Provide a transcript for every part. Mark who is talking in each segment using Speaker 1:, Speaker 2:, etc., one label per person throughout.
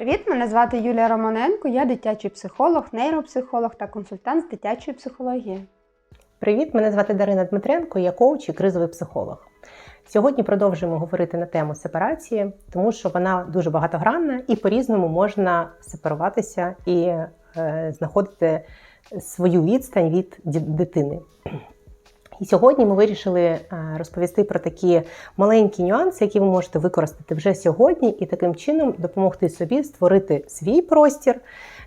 Speaker 1: Привіт, мене звати Юлія Романенко. Я дитячий психолог, нейропсихолог та консультант з дитячої психології.
Speaker 2: Привіт, мене звати Дарина Дмитренко, я коуч і кризовий психолог. Сьогодні продовжуємо говорити на тему сепарації, тому що вона дуже багатогранна і по-різному можна сепаруватися і е, знаходити свою відстань від дитини. І сьогодні ми вирішили е, розповісти про такі маленькі нюанси, які ви можете використати вже сьогодні, і таким чином допомогти собі створити свій простір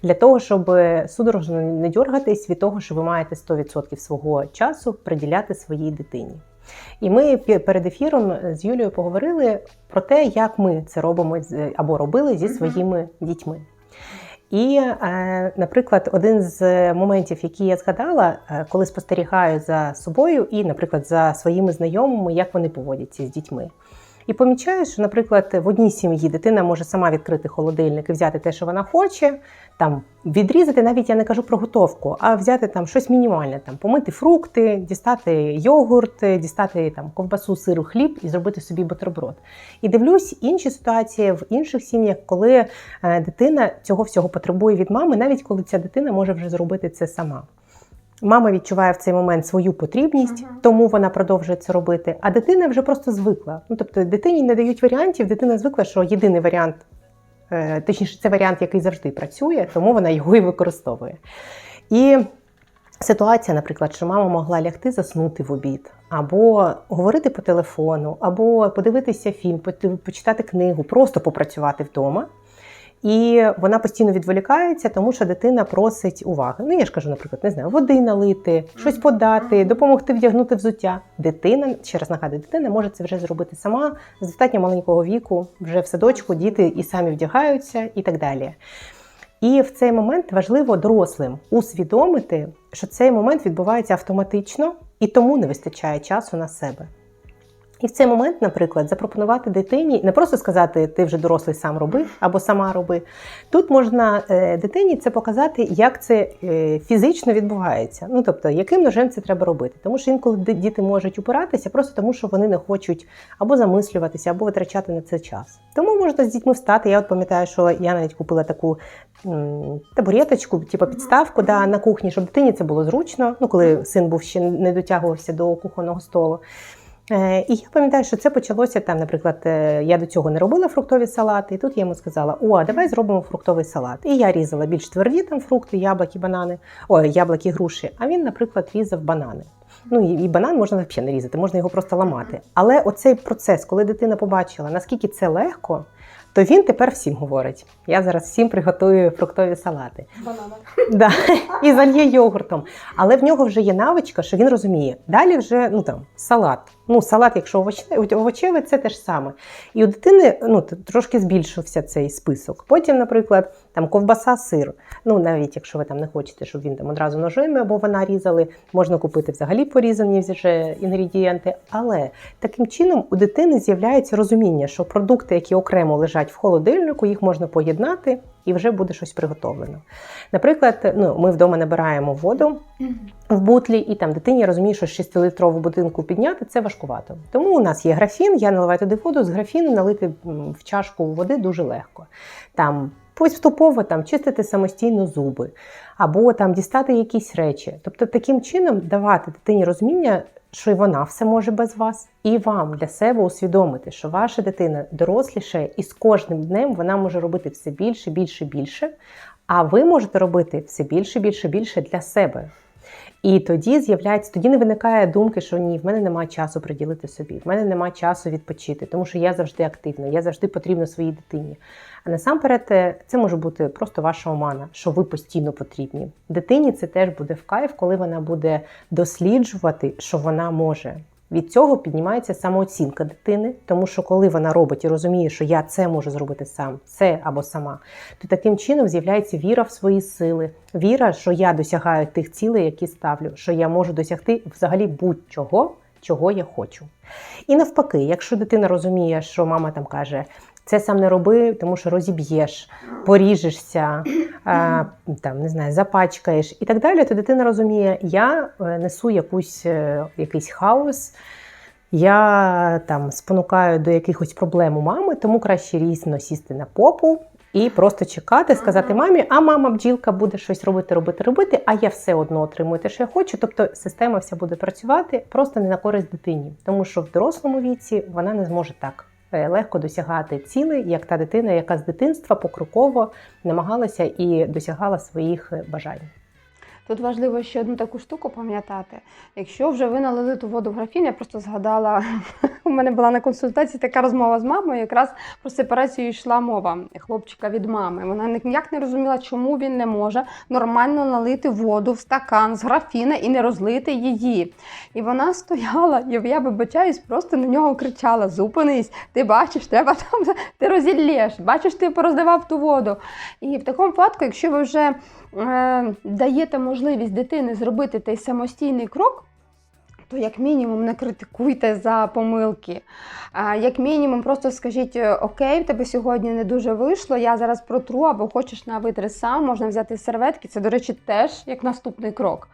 Speaker 2: для того, щоб судорожно не дергатись від того, що ви маєте 100% свого часу приділяти своїй дитині. І ми перед ефіром з Юлією поговорили про те, як ми це робимо або робили зі своїми дітьми. І, е, наприклад, один з моментів, які я згадала, е, коли спостерігаю за собою і, наприклад, за своїми знайомими, як вони поводяться з дітьми. І помічаю, що, наприклад, в одній сім'ї дитина може сама відкрити холодильник і взяти те, що вона хоче, там відрізати, навіть я не кажу про готовку, а взяти там щось мінімальне, там помити фрукти, дістати йогурт, дістати там ковбасу, сиру, хліб і зробити собі бутерброд. І дивлюсь інші ситуації в інших сім'ях, коли е, дитина цього всього потребує від мами, навіть коли ця дитина може вже зробити це сама. Мама відчуває в цей момент свою потрібність,
Speaker 1: Мгм.
Speaker 2: тому вона продовжує це робити. А дитина вже просто звикла. Ну тобто дитині не дають варіантів, дитина звикла, що єдиний варіант, е, точніше, це варіант, який завжди працює, тому вона його і використовує. І ситуація, наприклад, що мама могла лягти заснути в обід, або говорити по телефону, або подивитися фільм, почитати книгу, просто попрацювати вдома. І вона постійно відволікається, тому що дитина просить уваги. Ну, я ж кажу, наприклад, не знаю, води налити, щось подати, допомогти вдягнути взуття. Дитина, ще раз нагадую, дитина може це вже зробити сама з достатньо маленького віку, вже в садочку діти і самі вдягаються, і так далі. І в цей момент важливо дорослим усвідомити, що цей момент відбувається автоматично і тому не вистачає часу на себе. І в цей момент, наприклад, запропонувати дитині не просто сказати ти вже дорослий сам роби або сама роби. Тут можна е, дитині це показати, як це е, фізично відбувається. Ну тобто, яким ножем це треба робити. Тому що інколи діти можуть упиратися просто тому, що вони не хочуть або замислюватися, або витрачати на це час. Тому можна з дітьми встати. Я от пам'ятаю, що я навіть купила таку табуреточку, типу підставку да, на кухні, щоб дитині це було зручно. Ну, коли син був ще не дотягувався до кухонного столу. Е, І я пам'ятаю, що це почалося там, наприклад, е, я до цього не робила фруктові салати, і тут я йому сказала: О, а давай зробимо фруктовий салат. І я різала більш тверді там фрукти, яблуки, банани, ой, яблуки, груші. А він, наприклад, різав банани. Ну і, і банан можна взагалі не різати, можна його просто ламати. Але оцей процес, коли дитина побачила, наскільки це легко, то він тепер всім говорить: я зараз всім приготую фруктові салати.
Speaker 1: Банана.
Speaker 2: Да, і зальє йогуртом. Але в нього вже є навичка, що він розуміє. Далі вже ну там салат. Ну, салат, якщо овочевий, овочевий, це те ж саме. І у дитини ну, трошки збільшився цей список. Потім, наприклад, там ковбаса, сир. Ну, навіть якщо ви там не хочете, щоб він там одразу ножами або вона різали, можна купити взагалі порізані вже інгредієнти. Але таким чином у дитини з'являється розуміння, що продукти, які окремо лежать в холодильнику, їх можна поєднати і вже буде щось приготовлено. Наприклад, ну, ми вдома набираємо воду в бутлі, і там дитині розуміє, що 6-литрову будинку підняти це важкувато. Тому у нас є графін, я наливаю туди воду, з графіну налити в чашку води дуже легко. Там поступово там чистити самостійно зуби, або там дістати якісь речі. Тобто, таким чином давати дитині розуміння, що і вона все може без вас, і вам для себе усвідомити, що ваша дитина доросліше, і з кожним днем вона може робити все більше, більше, більше. А ви можете робити все більше, більше, більше для себе. І тоді з'являється, тоді не виникає думки, що ні, в мене немає часу приділити собі, в мене немає часу відпочити, тому що я завжди активна, я завжди потрібна своїй дитині. А насамперед, е, це може бути просто ваша омана, що ви постійно потрібні. Дитині це теж буде в кайф, коли вона буде досліджувати, що вона може. Від цього піднімається самооцінка дитини, тому що коли вона робить і розуміє, що я це можу зробити сам, це або сама, то таким чином з'являється віра в свої сили, віра, що я досягаю тих цілей, які ставлю, що я можу досягти взагалі будь-чого, чого я хочу. І навпаки, якщо дитина розуміє, що мама там каже. Це сам не роби, тому що розіб'єш, поріжешся, там не знаю, запачкаєш і так далі. То дитина розуміє, я е, несу якусь, е, якийсь хаос, я там спонукаю до якихось проблем у мами, тому краще різно сісти на попу. І просто чекати, сказати мамі, а мама бджілка буде щось робити, робити, робити, а я все одно отримую те, що я хочу. Тобто система вся буде працювати просто не на користь дитині, тому що в дорослому віці вона не зможе так легко досягати цілей, як та дитина, яка з дитинства покроково намагалася і досягала своїх е, бажань.
Speaker 1: Тут важливо ще одну таку штуку пам'ятати. Якщо вже ви налили ту воду в графін, я просто згадала, у мене була на консультації така розмова з мамою, якраз про сепарацію йшла мова хлопчика від мами. Вона ніяк не розуміла, чому він не може нормально налити воду в стакан з графіна і не розлити її. І вона стояла, і я вибачаюсь, просто на нього кричала: Зупинись, ти бачиш, треба там, ти розіллєш, бачиш, ти порозливав ту воду. І в такому випадку, якщо ви вже е, даєте можливість дитини зробити той самостійний крок, то як мінімум не критикуйте за помилки. Як мінімум, просто скажіть: е, Окей, в тебе сьогодні не дуже вийшло, я зараз протру, або хочеш на витри сам, можна взяти серветки. Це, до речі, теж як наступний крок.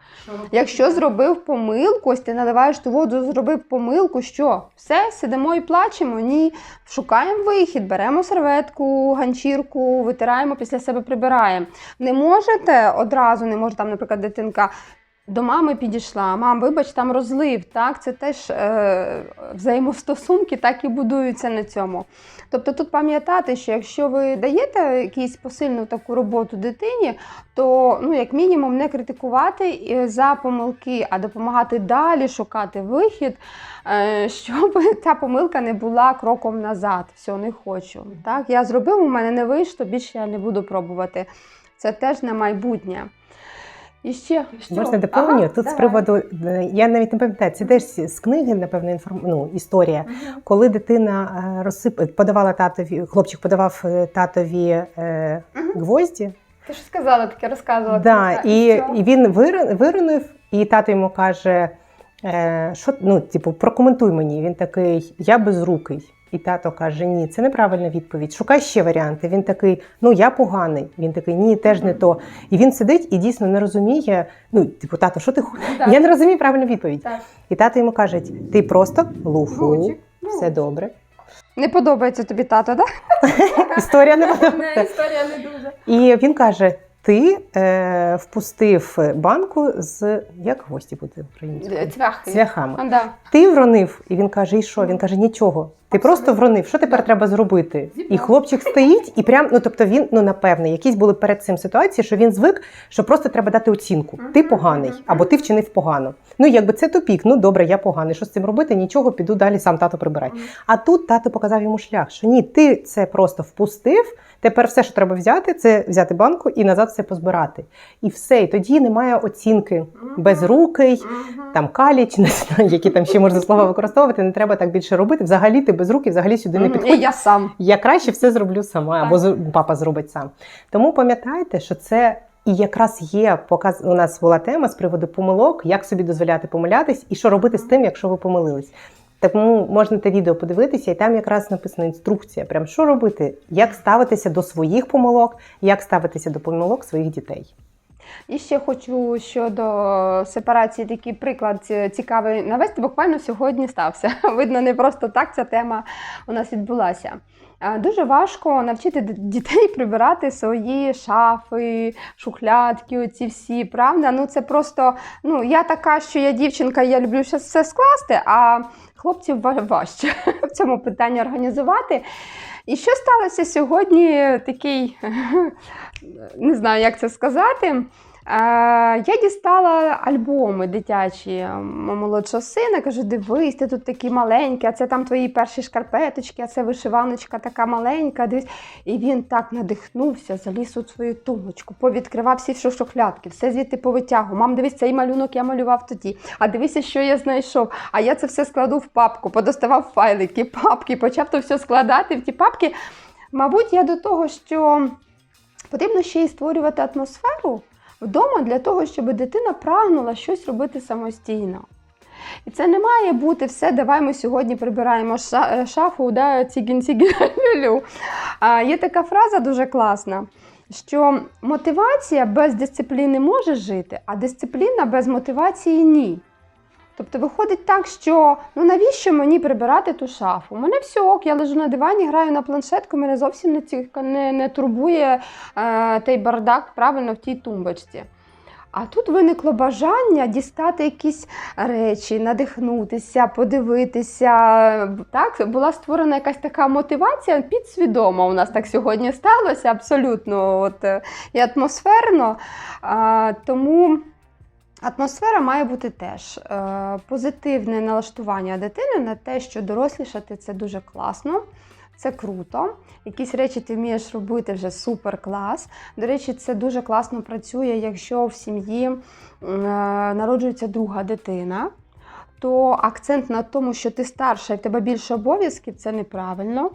Speaker 1: Якщо зробив помилку, ось ти наливаєш ту воду, зробив помилку, що все, сидимо і плачемо. Ні, шукаємо вихід, беремо серветку, ганчірку, витираємо, після себе прибираємо. Не можете одразу, не може там, наприклад, дитинка. До мами підійшла, мам, вибач, там розлив. Так, це теж е, взаємостосунки так і будуються на цьому. Тобто тут пам'ятати, що якщо ви даєте якусь посильну таку роботу дитині, то ну, як мінімум не критикувати е, за помилки, а допомагати далі шукати вихід, е, щоб та помилка не була кроком назад. Все, не хочу. Так, я зробив, у мене не вийшло, більше я не буду пробувати. Це теж на майбутнє. І ще що?
Speaker 2: Можна доповню?
Speaker 1: Ага,
Speaker 2: Тут з приводу е, я навіть не пам'ятаю, це теж з книги, напевно, інформ... ну, історія. Коли дитина е, розсип... подавала татові, хлопчик подавав е, татові е,
Speaker 1: Мгм.
Speaker 2: гвозді,
Speaker 1: Ти ж сказала таке, розказувала.
Speaker 2: да,
Speaker 1: Так,
Speaker 2: і, і він вир... виринув, і тато йому каже: е, що, ну, типу, прокоментуй мені. Він такий, я безрукий. І тато каже: Ні, це неправильна відповідь. Шукай ще варіанти. Він такий, ну я поганий. Він такий, ні, теж не то. І він сидить і дійсно не розуміє. Ну, типу, тато, що ти
Speaker 1: Так.
Speaker 2: Я не розумію правильну відповідь.
Speaker 1: Так.
Speaker 2: І тато йому каже: ти просто луфу, все добре.
Speaker 1: Не подобається тобі тато, так?
Speaker 2: Історія не подобається.
Speaker 1: історія не дуже.
Speaker 2: І він каже: ти е, впустив банку з як гвозді буде українською?
Speaker 1: Цвяхи.
Speaker 2: Цвяхами.
Speaker 1: А, да.
Speaker 2: Ти вронив, і він каже: І що? Він каже, нічого. Ти просто вронив. Що тепер треба зробити? І хлопчик стоїть, і прям, ну тобто він, ну напевне, якісь були перед цим ситуації, що він звик, що просто треба дати оцінку. Ти поганий, або ти вчинив погано. Ну якби це тупік. Ну добре, я поганий. Що з цим робити? Нічого, піду далі сам тато прибирай. А тут тато показав йому шлях, що ні, ти це просто впустив. Тепер все, що треба взяти, це взяти банку і назад все позбирати. І все. І тоді немає оцінки безрукий, там каліч, не знаю, які там ще можна слова використовувати. Не треба так більше робити. Взагалі ти без руки, взагалі сюди не.
Speaker 1: І я сам.
Speaker 2: Я краще все зроблю сама,
Speaker 1: Так.
Speaker 2: або папа зробить сам. Тому пам'ятайте, що це. І якраз є показ. У нас була тема з приводу помилок, як собі дозволяти помилятись, і що робити з тим, якщо ви помилились. Тому можна те відео подивитися, і там якраз написана інструкція, прям що робити, як ставитися до своїх помилок, як ставитися до помилок своїх дітей.
Speaker 1: І ще хочу щодо сепарації такий приклад цікавий навести. Буквально сьогодні стався. Видно, не просто так ця тема у нас відбулася. Дуже важко навчити дітей прибирати свої шафи, шухлядки, оці всі, правда? Ну це просто, ну я така, що я дівчинка, я люблю все скласти, а хлопців важче в цьому питанні організувати. І що сталося сьогодні? Такий не знаю, як це сказати. Е, Я дістала альбоми дитячі молодшого сина. Кажу, дивись, ти тут такий маленький, а це там твої перші шкарпеточки, а це вишиваночка така маленька. Дивись. І він так надихнувся, заліз у свою тумочку, повідкривав всі шухлядки, все звідти повитягував. Мам, дивись, цей малюнок я малював тоді. А дивися, що я знайшов. А я це все складу в папку, подоставав файлики, папки, почав то все складати в ті папки. Мабуть, я до того, що потрібно ще й створювати атмосферу вдома для того, щоб дитина прагнула щось робити самостійно. І це не має бути все, давай ми сьогодні прибираємо е, шафу, да, цігін цігін люлю. А є така фраза дуже класна, що мотивація без дисципліни може жити, а дисципліна без мотивації ні. Тобто виходить так, що ну навіщо мені прибирати ту шафу? У мене все ок, я лежу на дивані, граю на планшетку, мене зовсім не, не, не турбує е, той бардак правильно в тій тумбочці. А тут виникло бажання дістати якісь речі, надихнутися, подивитися. Так, була створена якась така мотивація підсвідома. У нас так сьогодні сталося абсолютно от, і атмосферно. А, тому атмосфера має бути теж е, позитивне налаштування дитини на те, що дорослішати це дуже класно. Це круто. Якісь речі ти вмієш робити вже супер клас. До речі, це дуже класно працює, якщо в сім'ї е, народжується друга дитина. То акцент на тому, що ти старша і в тебе більше обов'язків, це неправильно.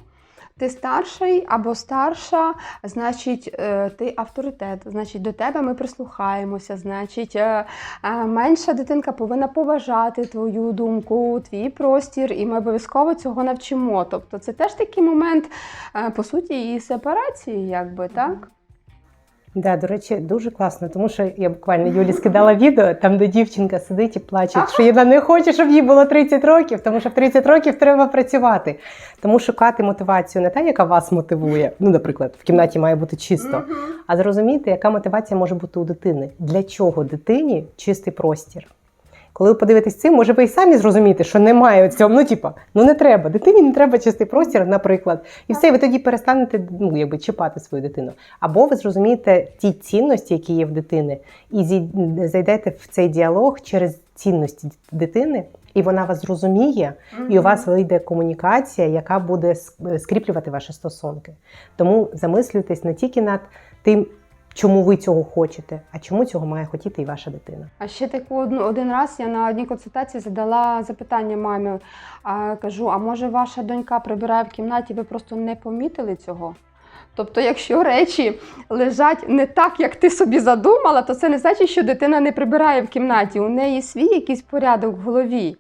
Speaker 1: Ти старший або старша, значить, е, ти авторитет, значить, до тебе ми прислухаємося, значить, е, е, менша дитинка повинна поважати твою думку, твій простір, і ми обов'язково цього навчимо. Тобто, це теж такий момент, по суті, і сепарації, якби так.
Speaker 2: Да, до речі, дуже класно, тому що я буквально Юлі скидала відео, там де дівчинка сидить і плаче, що вона не хоче, щоб їй було 30 років, тому що в 30 років треба працювати. Тому шукати мотивацію не та, яка вас мотивує. Ну, наприклад, в кімнаті має бути чисто, а зрозуміти, яка мотивація може бути у дитини. Для чого дитині чистий простір? Коли ви подивитесь цим, може ви і самі зрозумієте, що немає цього. Ну, типа, ну не треба. Дитині не треба чистий простір, наприклад. І все, і ви тоді перестанете ну, якби, чіпати свою дитину. Або ви зрозумієте ті цінності, які є в дитини, і зайдете в цей діалог через цінності дитини, і вона вас зрозуміє, і у вас вийде комунікація, яка буде скріплювати ваші стосунки. Тому замислюйтесь не тільки над тим, чому ви цього хочете, а чому цього має хотіти і ваша дитина.
Speaker 1: А ще таку одну один раз я на одній консультації задала запитання мамі. А, кажу: а може ваша донька прибирає в кімнаті, ви просто не помітили цього? Тобто, якщо речі лежать не так, як ти собі задумала, то це не значить, що дитина не прибирає в кімнаті. У неї свій якийсь порядок в голові.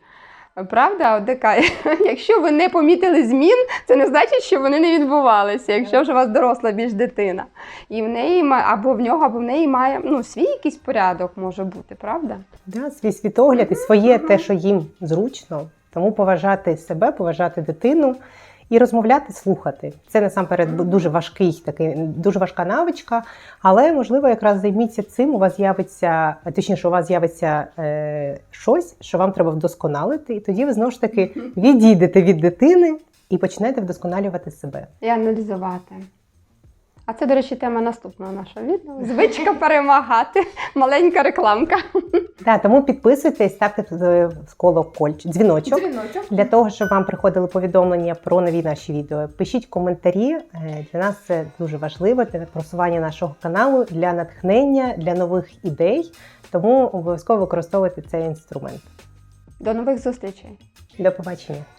Speaker 1: Правда, така, якщо ви не помітили змін, це не значить, що вони не відбувалися, якщо вже у вас доросла більш дитина. І в неї або в нього, або в неї має ну, свій якийсь порядок може бути, правда?
Speaker 2: Да, свій світогляд і своє те, що їм зручно. Тому поважати себе, поважати дитину і розмовляти, слухати. Це насамперед дуже важкий такий, дуже важка навичка, але можливо, якраз займіться цим. У вас з'явиться, точніше, у вас з'явиться е, щось, що вам треба вдосконалити, і тоді ви знову ж таки відійдете від дитини і почнете вдосконалювати себе.
Speaker 1: І аналізувати. А це, до речі, тема наступного нашого відео. Звичка перемагати. Маленька рекламка.
Speaker 2: Да, тому підписуйтесь, ставте е, в коло кольч, дзвіночок. Для того, щоб вам приходили повідомлення про нові наші відео, пишіть коментарі. Е, Для нас це дуже важливо для просування нашого каналу, для натхнення, для нових ідей. Тому обов'язково використовуйте цей інструмент.
Speaker 1: До нових зустрічей!
Speaker 2: До побачення!